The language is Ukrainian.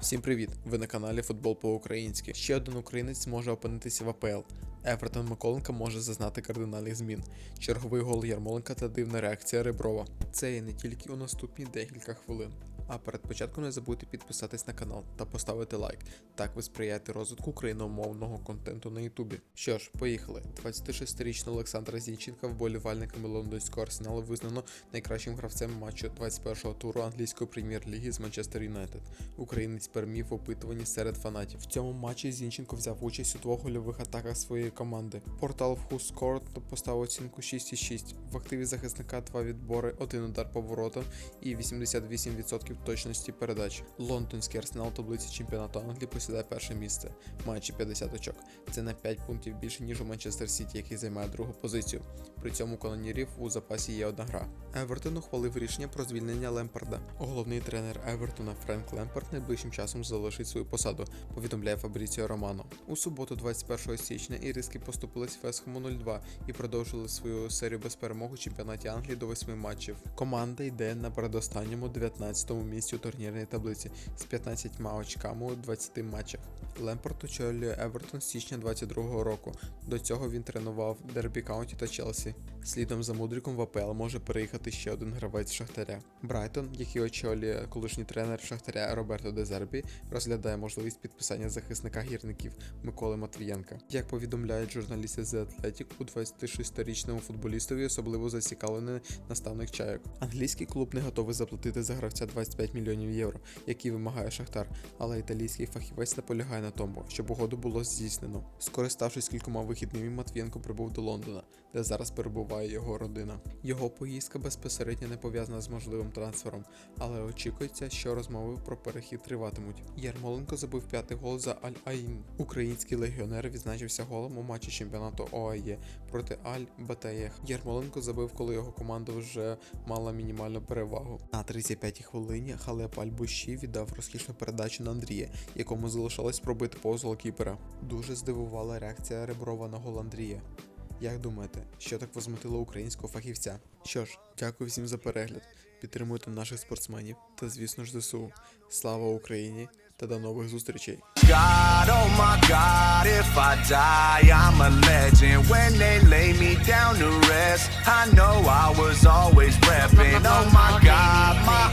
Всім привіт! Ви на каналі Футбол по-українськи. Ще один українець може опинитися в АПЛ. Евертон Миколенка може зазнати кардинальних змін. Черговий гол Ярмоленка та дивна реакція Реброва. Це є не тільки у наступні декілька хвилин. А перед початком не забудьте підписатись на канал та поставити лайк. Так ви сприяєте розвитку україномовного контенту на Ютубі. Що ж, поїхали. 26-річного Олександра Зінченка, вболівальниками лондонського арсеналу визнано найкращим гравцем матчу 21-го туру англійської прем'єр-ліги з Манчестер Юнайтед. Українець перемів в опитуванні серед фанатів. В цьому матчі Зінченко взяв участь у двох гольових атаках своєї команди. Портал WhoScored поставив оцінку 6,6. В активі захисника два відбори, один удар по воротам і 88% точності передач. Лондонський арсенал таблиці чемпіонату Англії посідає перше місце, маючи 50 очок. Це на 5 пунктів більше ніж у Манчестер Сіті, який займає другу позицію. При цьому канонірів у запасі є одна гра. Евертон ухвалив рішення про звільнення Лемпарда. Головний тренер Евертона Френк Лемпард найближчим часом залишить свою посаду, повідомляє Фабріціо Романо. У суботу, 21 січня, іриски поступились Весхому 0-2 і продовжили свою серію без перемог у чемпіонаті Англії до 8 матчів. Команда йде на передостанньому 19-му місці у турнірній таблиці з 15 очками у 20 матчах. Лемпард очолює Евертон з січня 22-го року. До цього він тренував Дербі Каунті та Челсі. Слідом за Мудриком в АПЛ може переїхати ще один гравець Шахтаря. Брайтон, який очолює колишній тренер Шахтаря Роберто Дезербі, розглядає можливість підписання захисника гірників Миколи Матвієнка. Як повідомляють журналісти The Athletic, у 26-річному футболістові особливо зацікавлений наставник чайок. Англійський клуб не готовий заплатити за гравця 25 мільйонів євро, які вимагає Шахтар, але італійський фахівець наполягає на тому, щоб угоду було здійснено. Скориставшись кількома вихідними, Матвієнко прибув до Лондона, де зараз перебуває його родина. Його поїздка безпосередньо не пов'язана з можливим трансфером, але очікується, що розмови про перехід триватимуть. Ярмоленко забив п'ятий гол за Аль-Аїн. Український легіонер відзначився голом у матчі чемпіонату ОАЄ проти Аль-Батаєх. Ярмоленко забив, коли його команда вже мала мінімальну перевагу. На 35-й хвилині Халеп Аль-Буші віддав розкішну передачу на Андрія, якому залишалось пробити повз голкіпера. Дуже здивувала реакція Реброва на Андрія. Як думаєте, що так возмутило українського фахівця? Що ж, дякую всім за перегляд. Підтримуйте наших спортсменів та, звісно ж, ЗСУ. Слава Україні та до нових зустрічей! God, oh my God, if I die, I'm a legend. When they lay me down to rest, I know I was always repping. Oh my God, my